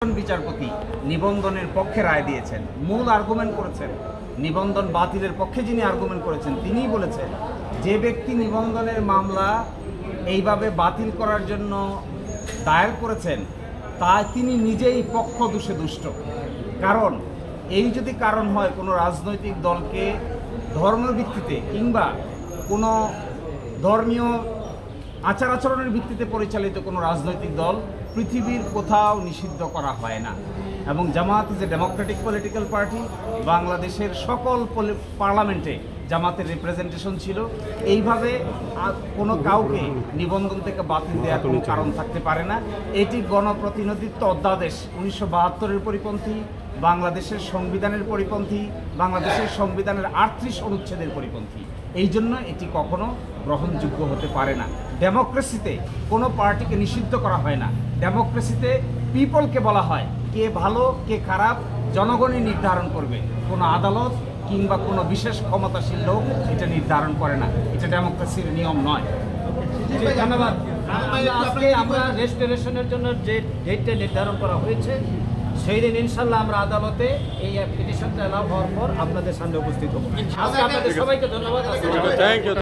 বিচারপতি নিবন্ধনের পক্ষে রায় দিয়েছেন, মূল আর্গুমেন্ট করেছেন। নিবন্ধন বাতিলের পক্ষে যিনি আর্গুমেন্ট করেছেন, তিনিই বলেছেন যে ব্যক্তি নিবন্ধনের মামলা এইভাবে বাতিল করার জন্য দায়ের করেছেন, তা তিনি নিজেই পক্ষ দোষে দুষ্ট। কারণ এই যদি কারণ হয় কোনো রাজনৈতিক দলকে ধর্মের ভিত্তিতে কিংবা কোনো ধর্মীয় আচার আচরণের ভিত্তিতে পরিচালিত কোনো রাজনৈতিক দল পৃথিবীর কোথাও নিষিদ্ধ করা হয় না। এবং জামাত যে ডেমোক্রেটিক পলিটিক্যাল পার্টি বাংলাদেশের সকল পার্লামেন্টে জামাতের রিপ্রেজেন্টেশন ছিল। এইভাবে কোনো কাউকে নিবন্ধন থেকে বাতিল দেওয়ার কোনো কারণ থাকতে পারে না। এটি গণপ্রতিনিধিত্ব অধ্যাদেশ উনিশশো বাহাত্তরের পরিপন্থী, বাংলাদেশের সংবিধানের পরিপন্থী, বাংলাদেশের সংবিধানের আটত্রিশ অনুচ্ছেদের পরিপন্থী। এই জন্য এটি কখনো গ্রহণযোগ্য হতে পারে না। ডেমোক্রেসিতে কোনো পার্টিকে নিষিদ্ধ করা হয় না। ডেমোক্রেসিতে পিপলকে বলা হয় কে ভালো কে খারাপ জনগণই নির্ধারণ করবে। কোনো আদালত কিংবা কোনো বিশেষ ক্ষমতাশীল লোক এটা নির্ধারণ করে না। এটা ডেমোক্রেসির নিয়ম নয়। ধন্যবাদ। আজকে আমরা রেস্টোরেশনের জন্য যে ডেটটা নির্ধারণ করা হয়েছে সেই দিন ইনশাল্লাহ আমরা আদালতে এই পিটিশনটা এলাও হওয়ার পর আপনাদের সামনে উপস্থিত হব। আপনাদের সবাইকে ধন্যবাদ।